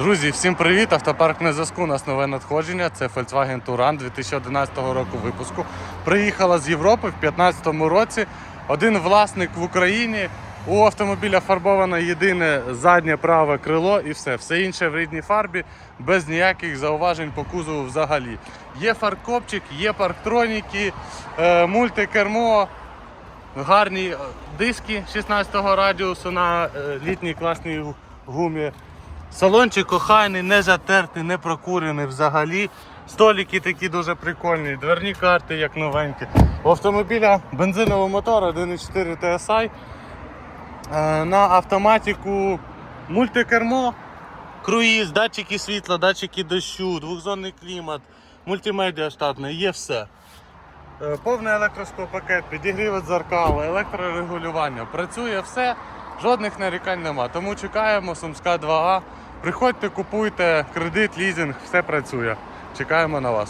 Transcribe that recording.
Друзі, всім привіт! Автопарк на. У нас нове надходження. Це Volkswagen Touran 2011 року випуску. Приїхала з Європи в 2015 році. Один власник в Україні. У автомобіля фарбовано єдине заднє праве крило і все. Все інше в рідній фарбі, без ніяких зауважень по кузову взагалі. Є фаркопчик, є парктроніки, е, мультикермо, гарні диски 16-го радіусу на е, літній класній гумі. Салончик охайний, не затертий, не прокурений взагалі. Столики такі дуже прикольні, дверні карти як новенькі. У автомобіля бензиновий мотор 1.4 TSI. Е, На автоматику мультикермо, круїз, датчики світла, датчики дощу, двохзонний клімат, мультимедіа штатне, є все. Е, Повний електросклопакет, підігрів дзеркал, електрорегулювання. Працює все, жодних нарікань нема. Тому чекаємо Сумська 2А. Приходьте, купуйте, кредит, лізинг, все працює. Чекаємо на вас.